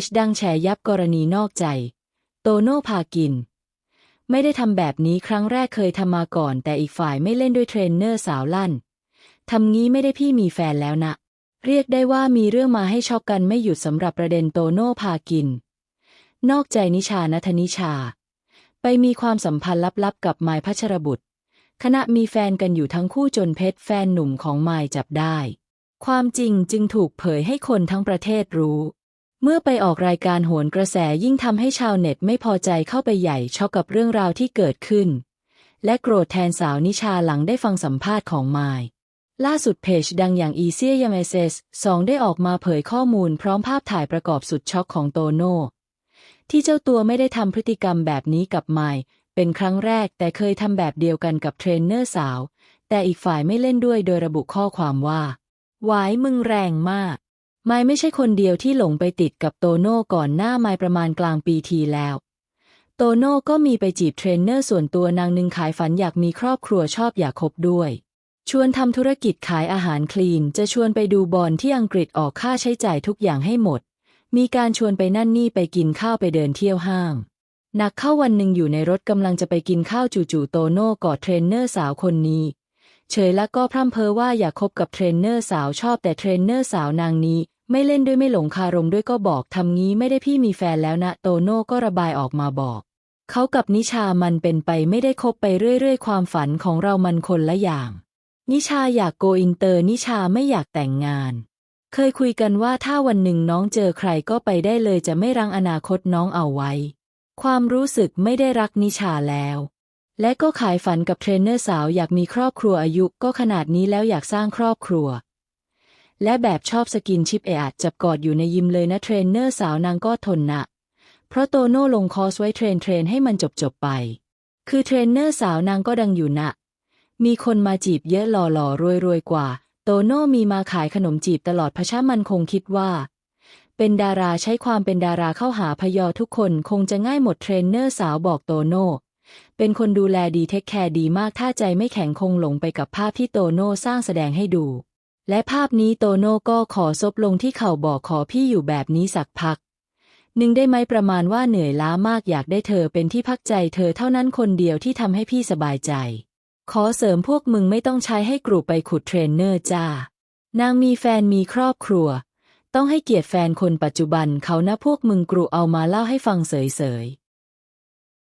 จดังแฉยับกรณีนอกใจ โตโน่พากิน ไม่ได้ทำแบบนี้ครั้งแรกเคยทำมาก่อน แต่อีกฝ่ายไม่เล่นด้วยเทรนเนอร์สาวลั่นทำงี้ไม่ได้พี่มีแฟนแล้วนะ เรียกได้ว่ามีเรื่องมาให้ช็อกกันไม่หยุดสำหรับประเด็นโตโน่พากิน นอกใจนิชานัทนิชา ไปมีความสัมพันธ์ลับๆกับไมพัชรบุตร ขณะมีแฟนกันอยู่ทั้งคู่จนเพชรแฟนหนุ่มของไมจับได้ ความจริงจึงถูกเผยให้คนทั้งประเทศรู้ เมื่อไปออกรายการโหนกระแสยิ่งทำให้ชาวเน็ตไม่พอใจเข้าไปใหญ่ช็อกกับเรื่องราวที่เกิดขึ้น และโกรธแทนสาวนิชาหลังได้ฟังสัมภาษณ์ของมายล่าสุดเพจดังอย่างอีเซียยามเซสสองได้ออกมาเผยข้อมูลพร้อมภาพถ่ายประกอบสุดช็อกของโตโน่ที่เจ้าตัวไม่ได้ทำพฤติกรรมแบบนี้กับไมค์เป็นครั้งแรกแต่เคยทำแบบเดียวกันกับเทรนเนอร์สาว แต่อีกฝ่ายไม่เล่นด้วยโดยระบุข้อความว่า หวายมึงแรงมาก ไมไม่ใช่คนเดียวที่หลงไปติดกับโตโน่ก่อนหน้าไมค์ประมาณกลางปีทีแล้ว โตโน่ก็มีไปจีบเทรนเนอร์ส่วนตัวนางหนึ่งขายฝันอยากมีครอบครัวชอบอยากคบด้วย ชวนทำธุรกิจขายอาหารคลีน จะชวนไปดูบอลที่อังกฤษออกค่าใช้จ่ายทุกอย่างให้หมด มีการชวนไปนั่นนี่ไปกินข้าวไปเดินเที่ยวห้างหนักเข้าวันหนึ่งอยู่ในรถกำลังจะไปกินข้าวจู่ๆโตโน่กอดเทรนเนอร์สาวคนนี้เฉยแล้วก็พร่ำเพ้อว่าอยากคบกับเทรนเนอร์สาวชอบแต่เทรนเนอร์สาวนางนี้ ไม่เล่นด้วยไม่หลงคารมด้วยก็บอกทำงี้ไม่ได้พี่มีแฟนแล้วนะ โตโน่ก็ระบายออกมาบอก เขากับนิชามันเป็นไปไม่ได้คบไปเรื่อยๆ ความฝันของเรามันคนละอย่าง นิชาอยากโกอินเตอร์ นิชาไม่อยากแต่งงาน เคยคุยกันว่าถ้าวันหนึ่งน้องเจอใครก็ไปได้เลยจะไม่รังอนาคตน้องเอาไว้ ความรู้สึกไม่ได้รักนิชาแล้ว และก็ขายฝันกับเทรนเนอร์สาวอยากมีครอบครัวอายุก็ขนาดนี้แล้วอยากสร้างครอบครัว และแบบชอบสกินชิปเออาจจับกอดอยู่ในยิมเลยนะเทรนเนอร์สาวนางก็ทนนะ เพราะโตโน่ลงคอร์สไว้เทรนเทรนให้มันจบจบไป คือเทรนเนอร์สาวนางก็ดังอยู่นะ มีคนมาจีบเยอะหล่อหล่อรวยรวยๆกว่า โตโน่มีมาขายขนมจีบตลอดพะชะมันคงคิดว่า เป็นดาราใช้ความเป็นดาราเข้าหาพยอทุกคนคงจะง่ายหมดเทรนเนอร์สาวบอกโตโน่เป็นคนดูแลดีเทคแคร์ดีมากถ้าใจไม่แข็งคงหลงไปกับภาพที่โตโน่สร้างแสดงให้ดู และภาพนี้โตโน่ก็ขอซบลงที่เข่าบอกขอพี่อยู่แบบนี้สักพักหนึ่งได้ไหมประมาณว่าเหนื่อยล้ามากอยากได้เธอเป็นที่พักใจเธอเท่านั้นคนเดียวที่ทำให้พี่สบายใจ ขอเสริมพวกมึงไม่ต้องใช้ให้กรูไปขุดเทรนเนอร์จ้านางมีแฟนมีครอบครัว ต้องให้เกียรติแฟนคนปัจจุบันเขานะพวกมึงกรูเอามาเล่าให้ฟังเสยๆ